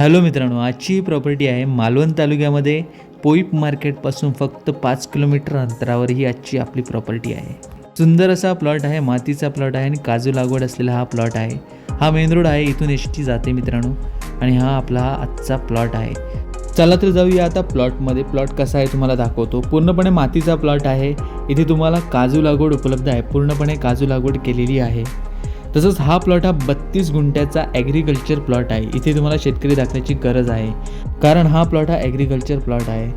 Hello मित्रांनो आजची ही प्रॉपर्टी आहे मालवण तालुक्यामध्ये पोईप मार्केटपासून फक्त पाच किलोमीटर अंतरावर ही आजची आपली प्रॉपर्टी आहे. सुंदर असा प्लॉट आहे मातीचा प्लॉट आहे आणि काजू लागवड असलेला हा प्लॉट आहे. हा मेन रोड आहे इथून एस टी जाते मित्रांनो आणि हा आपला हा आजचा प्लॉट आहे. चला तर जाऊया आता प्लॉटमध्ये प्लॉट कसा आहे तुम्हाला दाखवतो. पूर्णपणे मातीचा प्लॉट आहे. इथे तुम्हाला काजू लागवड उपलब्ध आहे. पूर्णपणे काजू लागवड केलेली आहे. तसंच हा प्लॉट हा बत्तीस गुंठ्याचा ॲग्रिकल्चर प्लॉट आहे. इथे तुम्हाला शेतकरी दाखवायची गरज आहे. कारण हा प्लॉट हा ॲग्रिकल्चर प्लॉट आहे.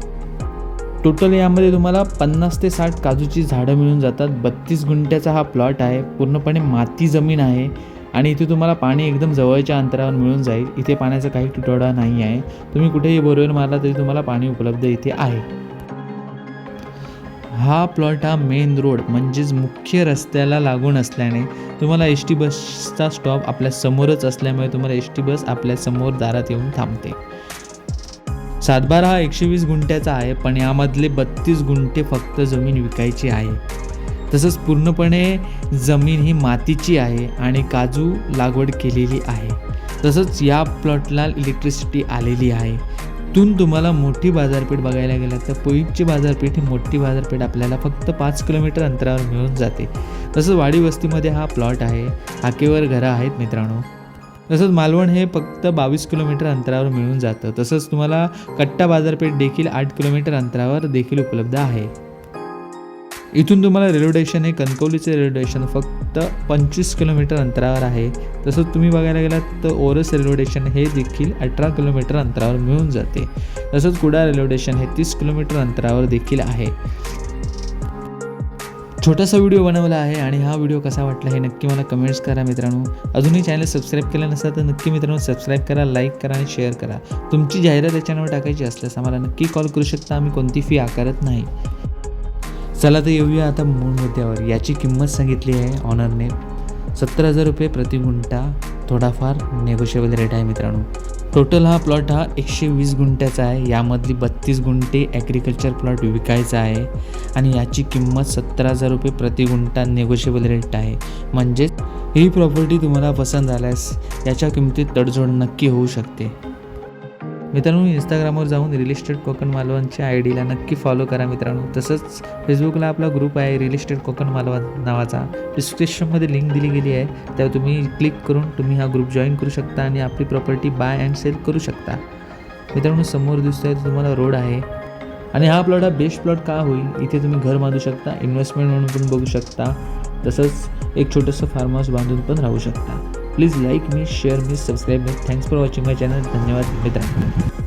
टोटल यामध्ये तुम्हाला पन्नास ते साठ काजूची झाडं मिळून जातात. बत्तीस गुंठ्याचा हा प्लॉट आहे. पूर्णपणे माती जमीन आहे. आणि इथे तुम्हाला पाणी एकदम जवळच्या अंतरावर मिळून जाईल. इथे पाण्याचा काही तुटवडा नाही आहे. तुम्ही कुठेही बोरवेल मारला तरी तुम्हाला पाणी उपलब्ध इथे आहे. हा प्लॉट हा मेन रोड म्हणजेच मुख्य रस्त्याला लागून असल्याने तुम्हाला एस टी बसचा स्टॉप आपल्या समोरच असल्यामुळे तुम्हाला एस टी बस आपल्यासमोर दारात येऊन थांबते. सातबारा हा एकशे वीस गुंठ्याचा आहे पण यामधले बत्तीस गुंठे फक्त जमीन विकायची आहे. तसंच पूर्णपणे जमीन ही मातीची आहे आणि काजू लागवड केलेली आहे. तसंच या प्लॉटला इलेक्ट्रिसिटी आलेली आहे. इथून तुम्हाला मोठी बाजारपेठ बघायला गेलं तर पोईपची बाजारपेठ ही मोठी बाजारपेठ आपल्याला फक्त पाच किलोमीटर अंतरावर मिळून जाते. तसंच वाडी वस्तीमध्ये हा प्लॉट आहे. हाकेवर घरं आहेत मित्रांनो. तसंच मालवण हे फक्त बावीस किलोमीटर अंतरावर मिळून जातं. तसंच तुम्हाला कट्टा बाजारपेठ देखील आठ किलोमीटर अंतरावर देखील उपलब्ध आहे. इथून तुम्हाला रेल्वे स्टेशन हे कणकवलीचे रेल्वे स्टेशन फक्त पंचवीस किलोमीटर अंतरावर आहे. तसंच तुम्ही बघायला गेलात तर ओरस रेल्वे स्टेशन हे देखील अठरा किलोमीटर अंतरावर मिळून जाते. तसंच कुडा रेल्वे स्टेशन हे तीस किलोमीटर अंतरावर देखील आहे. छोटासा व्हिडिओ बनवला आहे आणि हा व्हिडिओ कसा वाटला हे नक्की मला कमेंट्स करा मित्रांनो. अजूनही चॅनल सबस्क्राईब केलं नसेल तर नक्की मित्रांनो सबस्क्राईब करा लाईक करा आणि शेअर करा. तुमची जाहिरात याच्यावर टाकायची असल्यास आम्हाला नक्की कॉल करू शकता आम्ही कोणती फी आकारत नाही. चला तर येऊया आता मूळ मुद्द्यावर. याची किंमत सांगितली आहे ऑनरने. सत्तर हजार रुपये प्रति गुंठा थोडाफार नेगोशिएबल रेट आहे मित्रांनो. टोटल हा प्लॉट हा एकशे वीस गुंठ्याचा आहे. यामधली बत्तीस गुंठे ॲग्रिकल्चर प्लॉट विकायचा आहे. आणि याची किंमत सत्तर हजार रुपये प्रति गुंठा नेगोशिएबल रेट आहे. म्हणजेच ही प्रॉपर्टी तुम्हाला पसंत आल्यास याच्या किमतीत तडजोड नक्की होऊ शकते. मित्रांनो इंस्टाग्रामवर जाऊन रिअल इस्टेट कोकण मालवणच्या आय डीला नक्की फॉलो करा मित्रांनो. तसंच फेसबुकला आपला ग्रुप आहे रिअल इस्टेट कोकण मालवण नावाचा. डिस्क्रिप्शनमध्ये लिंक दिली गेली आहे. त्यावर तुम्ही क्लिक करून तुम्ही हा ग्रुप जॉईन करू शकता आणि आपली प्रॉपर्टी बाय अँड सेल करू शकता. मित्रांनो समोर दिसतोय तो तुम्हाला रोड आहे. आणि हा प्लॉट हा बेस्ट प्लॉट का होईल? इथे तुम्ही घर बांधू शकता इन्व्हेस्टमेंट म्हणून पण बघू शकता. तसंच एक छोटंसं फार्म हाऊस बांधून पण राहू शकता. प्लीज लाईक मी शेअर मी subscribe me thanks for watching my channel धन्यवाद मित्रांनो.